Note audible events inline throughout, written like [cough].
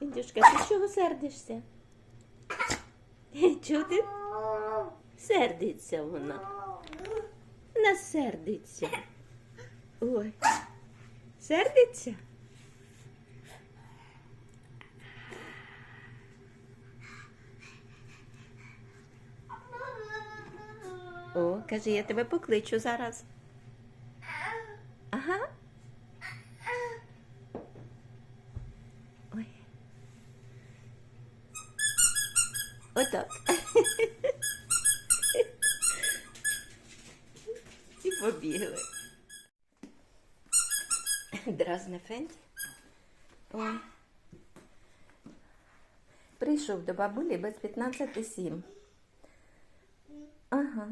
Індюшка, ти чого сердишся? [laughs] Чого ти? Сердиться вона. Вона сердиться. Ой. Сердиться? О, каже, я тебе покличу зараз. Ага. Ой. Отак. І побігли. Дразне Фенді. Ой. Прийшов до бабулі без 15,7. Ага.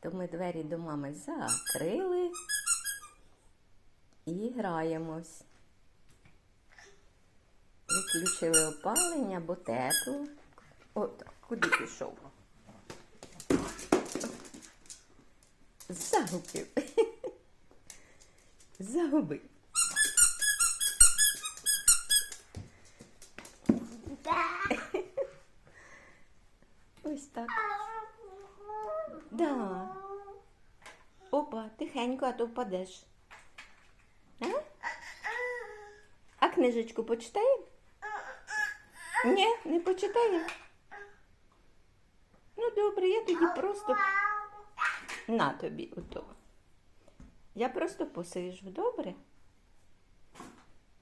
То ми двері до мами закрили і граємось. Виключили опалення, бо тепло. От, куди пішов? Загубив. Загубив. Ось так. Да. Опа, тихенько, а то впадеш. А? А книжечку почитаємо? Ні, не почитаємо. Ну, добре, я тоді просто на тобі ото. Я просто посижу, добре?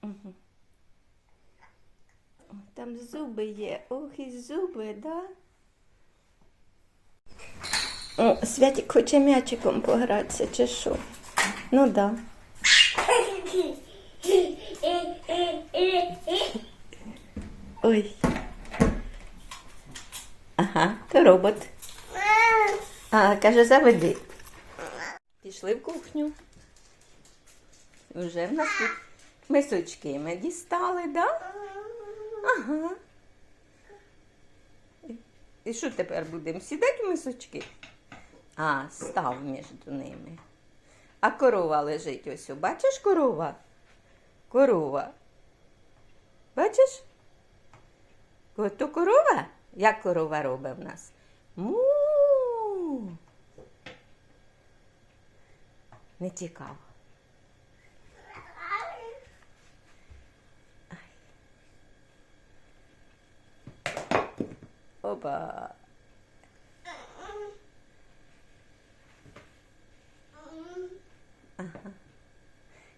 Угу. Там зуби є. Ох, і зуби, да? О, Святик хоче м'ячиком погратися, чи що? Ну да. Ой. Ага, то робот. А, каже, заведи. Пішли в кухню. Вже в нас тут мисочки ми дістали, да? Ага. І що тепер будемо? Сідати в мисочки? А, став між ними. А корова лежить ось. Бачиш корова? Корова. Бачиш? То корова? Як корова робить в нас? Му. Не цікаво. Опа. Ага.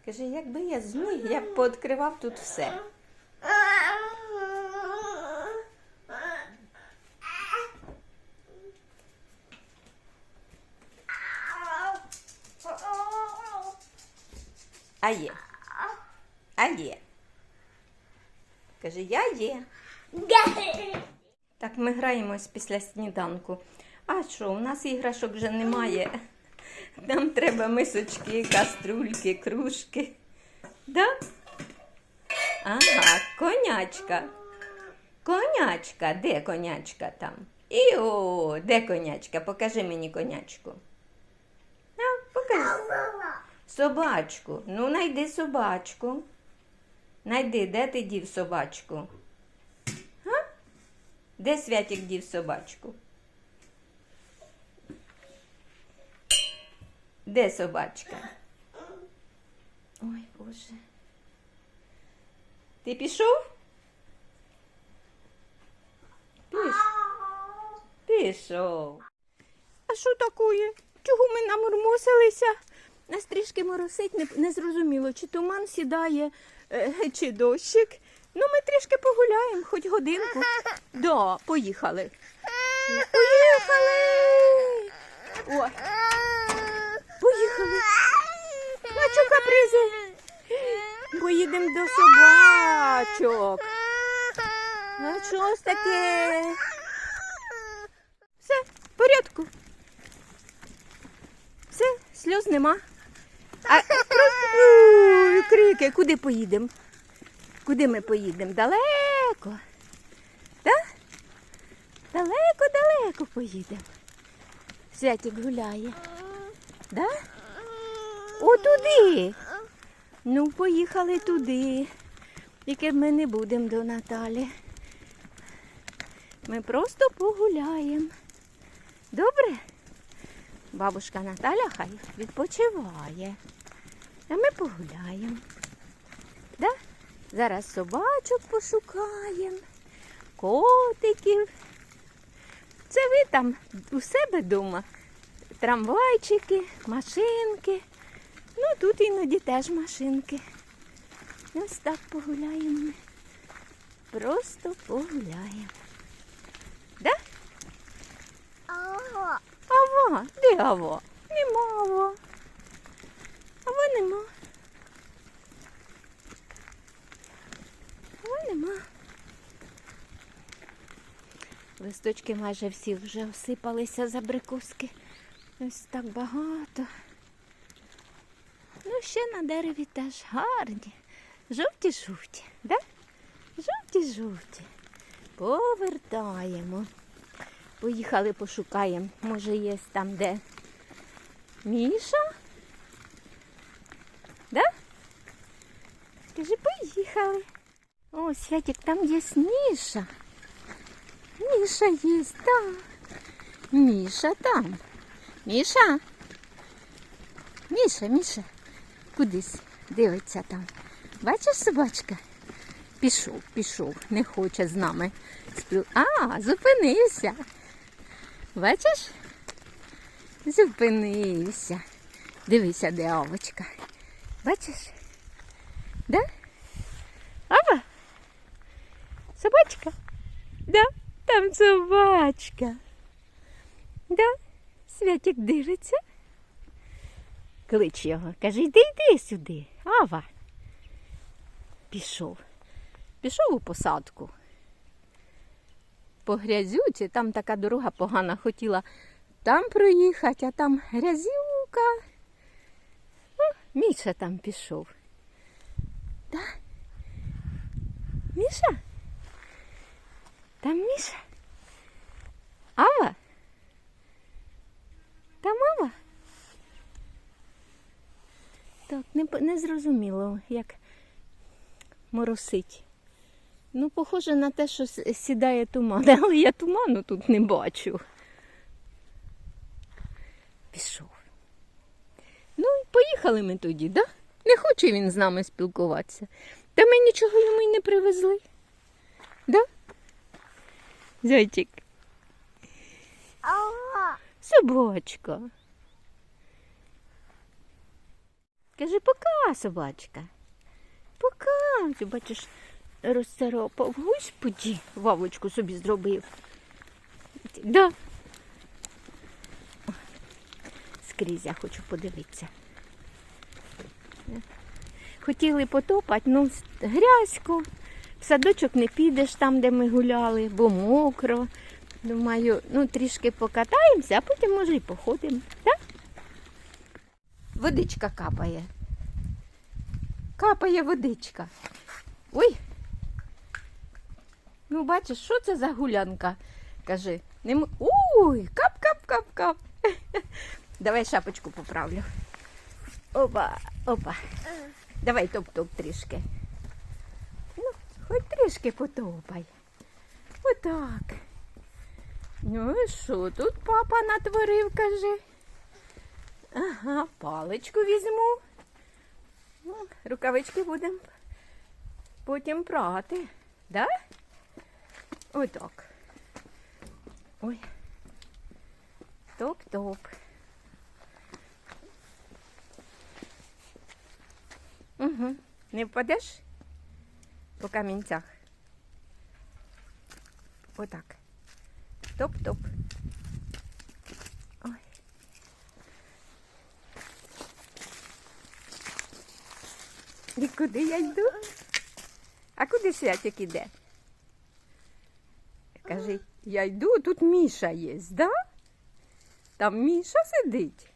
Каже, якби я зміг, я б пооткривав тут все. А є. А є. Каже, я є. Так, ми граємось після сніданку. А що, у нас іграшок вже немає. Нам треба мисочки, каструльки, кружки. Да? Ага, конячка. Конячка, де конячка там? І о, де конячка? Покажи мені конячку. А, покажи. Собачку. Ну, найди собачку. Найди, де ти дів собачку? Га? Де Святік дів собачку? Де собачка? Ой, Боже. Ти пішов? Піш. Пішов. А що такое? Чого ми намурмосилися? Нас трішки моросить, не, не зрозуміло, чи туман сідає, чи дощик. Ну, ми трішки погуляємо, хоч годинку. Да, поїхали. Поїхали. О, поїхали. Бачу капризи. Поїдемо до собачок. А що ж таке? Все, в порядку. Все, сльоз нема. А Ой, крики, куди поїдемо? Куди ми поїдемо? Далеко. Так? Далеко, далеко поїдемо. Святик гуляє. Да? О, туди. Ну, поїхали туди. Тільки ми не будемо до Наталі. Ми просто погуляємо. Добре? Бабушка Наталя хай відпочиває. А ми погуляємо. Да? Зараз собачок пошукаємо, котиків. Це ви там у себе вдома. Трамвайчики, машинки. Ну, тут іноді теж машинки. Ось так погуляємо. Просто погуляємо. Да? Ого. Ава, де ава? Нема. Ава нема. Ава нема. Листочки майже всі вже осипалися з абрикоски. Ось так багато. Ну, ще на дереві теж гарні. Жовті-жовті, да? Жовті-жовті. Повертаємо. Поїхали, пошукаємо. Може, є там де Міша? Да? Скажи, поїхали. О, Святик, там є Міша. Міша є, так. Міша там. Міша. Міша, Міша. Кудись дивиться там. Бачиш собачка? Пішов, пішов, не хоче з нами. А, зупинився. Бачиш? Зупинився. Дивися, де авочка. Бачиш? Да? Ава? Собачка? Да, там собачка. Да? Святик дивиться. Клич його. Каже, йди, йди сюди. Ава. Пішов. Пішов у посадку. По грязюці, там така дорога погана, хотіла там проїхати, а там грязюка. О, Міша там пішов. Да? Міша? Там Міша? Ава? Там Ава? Так, не, не зрозуміло, як моросить. Ну, похоже на те, що сідає туман, [laughs] але я туману тут не бачу. Пішов. Ну, і поїхали ми тоді, да? Не хоче він з нами спілкуватися. Та ми нічого йому й не привезли. Да? Зайчик, собачка. Кажи, пока, собачка. Пока. Ти бачиш, розцарапав. Господі, вавочку собі зробив. Да. Скрізь я хочу подивитися. Хотіли потопати, ну грязько. В садочок не підеш там, де ми гуляли, бо мокро. Думаю, ну трішки покатаємося, а потім може і походимо. Так? Водичка капає. Капає водичка. Ой. Ну, бачиш, що це за гулянка? Кажи. Не. Ой, кап-кап-кап-кап. [laughs] Давай шапочку поправлю. Опа, опа. Давай топ-топ трішки. Ну, хоч трішки потопай. Отак. Ну що тут папа натворив, каже? Ага, паличку візьму. Ну, рукавички будемо потім прати. Да? Отак. Ой. Топ-топ. Угу. Не впадеш по камінцях? Отак. Топ-топ. Ой. І куди я йду? А куди святик іде? Кажи, я йду, тут Міша є, да? Там Міша сидить.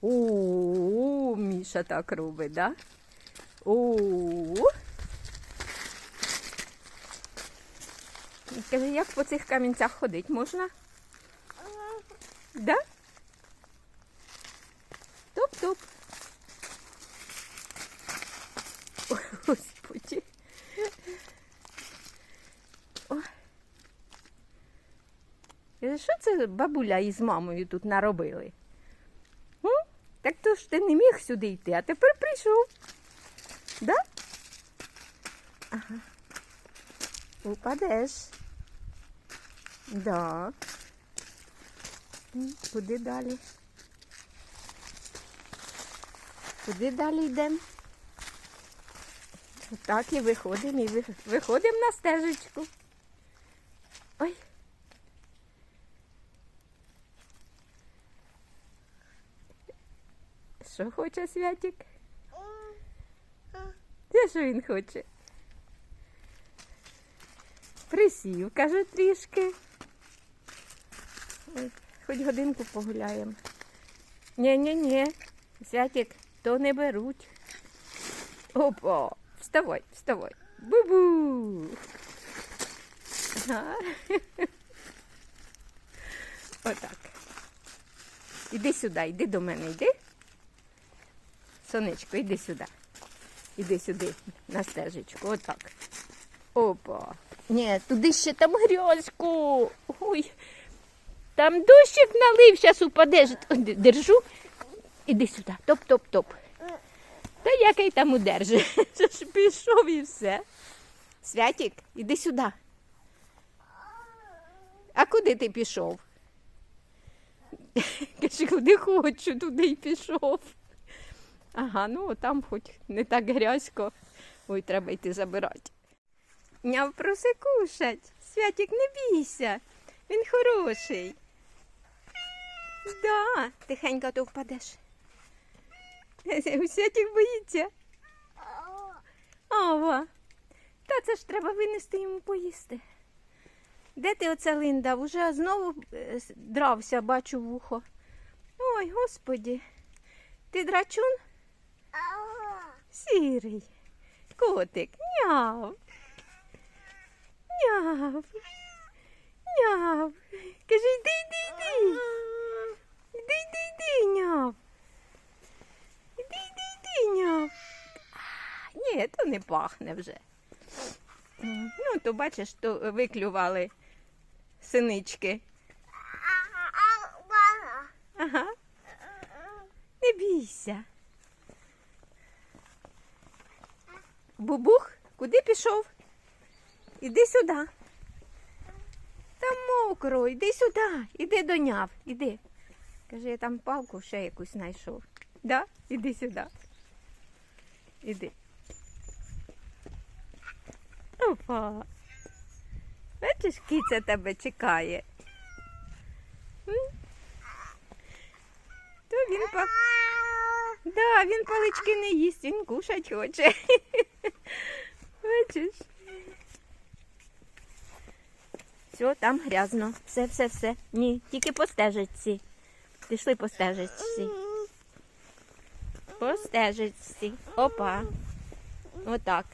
О, Міша так робить, да? О. Скажи, як по цих камінцях ходить можна? Да? Топ-топ. Це бабуля із мамою тут наробили. М? Так то ж ти не міг сюди йти, а тепер прийшов. Да? Ага. Упадеш. Да. Куди далі? Куди далі йдемо? Так і виходимо, і виходимо на стежечку. Ой. Що хоче Святик? Те, що він хоче? Присів, каже трішки. Ой, хоч годинку погуляємо. Ні-ні-ні, Святик, то не беруть. Опа, вставай, вставай. Бу-бу. Ага. [laughs] Отак. Іди сюди, іди до мене, йди. Сонечко, іди сюди. Іди сюди, на стежечку, отак. Опа. Ні, туди ще там грязько. Ой. Там дощик налив, зараз упадеш. Держу. Іди сюди. Топ-топ-топ. Та який там удержи. [laughs] Це ж пішов і все. Святік, іди сюди. А куди ти пішов? [laughs] Каже, куди хочу, туди й пішов. Ага, ну там хоч не так грязько. Ой, треба йти забирати. Няв проси кушать. Святік, не бійся. Він хороший. Да, тихенько то впадеш. [laughs] Святік боїться. Ова. Та це ж треба винести йому поїсти. Де ти оце линда? Уже знову е, дрався, бачу вухо. Ой, господі. Ти драчун? Сірий. Котик. Няв. Няв. Няв. Кажи, йди, йди, йди. Іди, йди, йди, няв. Іди, йди, йди, няв. Ні, то не пахне вже. Ну, то бачиш, то виклювали синички. Ага, не бійся. Бубух, куди пішов? Іди сюди. Там мокро, іди сюди, іди до няв, іди. Каже, я там палку ще якусь знайшов. Да? Іди сюди. Іди. Опа. Бачиш, киця тебе чекає. То він па... Да, він палички не їсть, він кушать хоче. [laughs] Бачиш? Все, там грязно. Все, все, все. Ні, тільки по стежечці. Пішли по стежечці. По стежечці. Опа. Отак.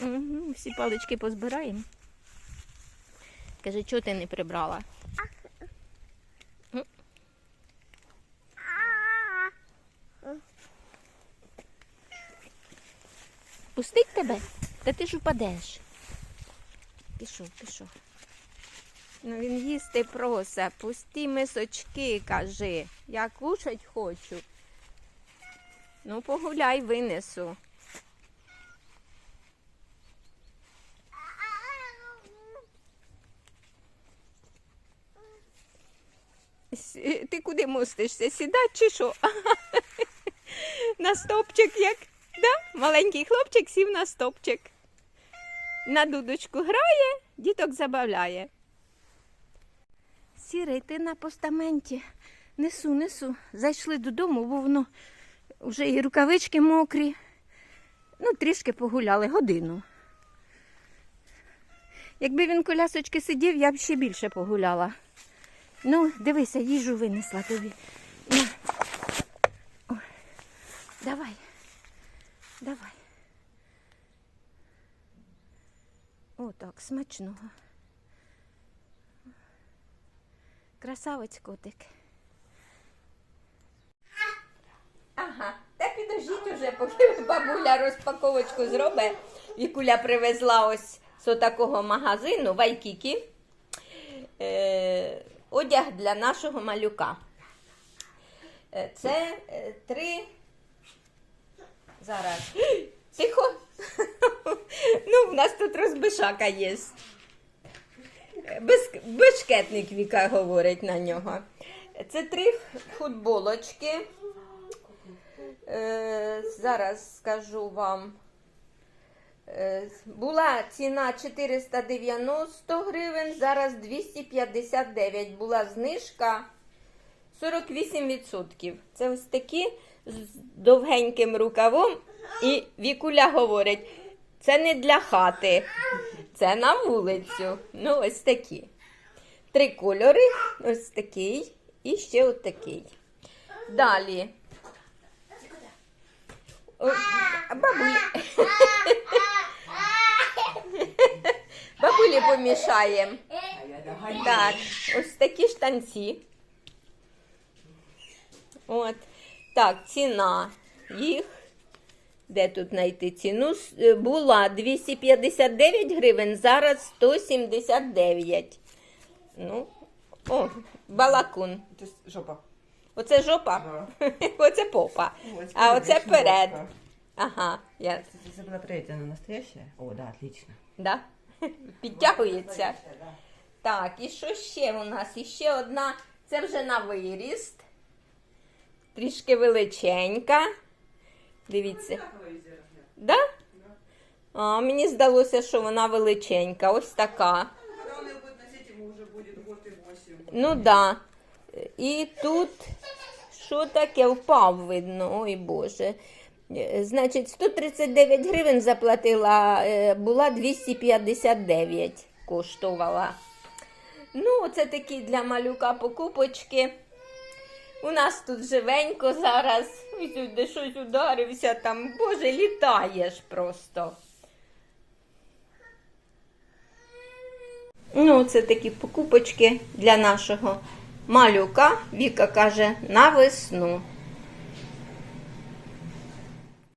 Мгм, Всі палички позбираємо. Каже, чого ти не прибрала? Пустить тебе? Та ти ж упадеш. Пішов, пішов. Ну він їсти просе, пусті мисочки, кажи. Я кушать хочу. Ну, погуляй, винесу. Ти куди мостишся? Сідати чи що? [laughs] На стопчик як? Да? Маленький хлопчик сів на стопчик. На дудочку грає, діток забавляє. Сірий, ти на постаменті. Несу, несу. Зайшли додому, бо воно вже і рукавички мокрі. Ну, трішки погуляли годину. Якби він колясочки сидів, я б ще більше погуляла. Ну, дивися, їжу винесла тобі. На. Ой. Давай. Давай. О, так, смачного. Красавець котик. Ага, та підождіть уже, поки бабуля розпаковочку зробить. Вікуля привезла ось з такого магазину Вайкікі. Е, одяг для нашого малюка. Е, Це е, три. Зараз. [gasps] Тихо. [laughs] Ну, в нас тут розбишака є. Без, бешкетник Віка говорить на нього. Це три футболочки. Е, зараз скажу вам. Е, була ціна 490 гривень, зараз 259. Була знижка 48%. Це ось такі з довгеньким рукавом. І Вікуля говорить, це не для хати, це на вулицю. Ну, ось такі. Три кольори. Ось такий і ще от такий. Далі. Бабулі. [laughs] Бабулі помішаємо. Так, ось такі штанці. От. Так, ціна їх. Де тут знайти ціну? Е, Була 259 гривень, зараз 179. Ну, о, балакун. Це жопа. Оце жопа, [laughs] оце попа. Ось, А оце перед. жопа. Ага, я, Кстати, забыла проверить, она настоящая? О, да, отлично. да? [laughs] Підтягується. Так, і що ще у нас? І ще одна, це вже на виріст. Трішки величенька. Дивіться. Да? А, мені здалося, що вона величенька. Ось така. Ну да. І тут що таке впав, видно, ой Боже. Значить, 139 гривень заплатила, е, була 259 коштувала. Ну, оце такі для малюка покупочки. У нас тут живенько зараз. де щось ударився там. Боже, літаєш просто. Ну, це такі покупочки для нашого малюка. Віка каже на весну.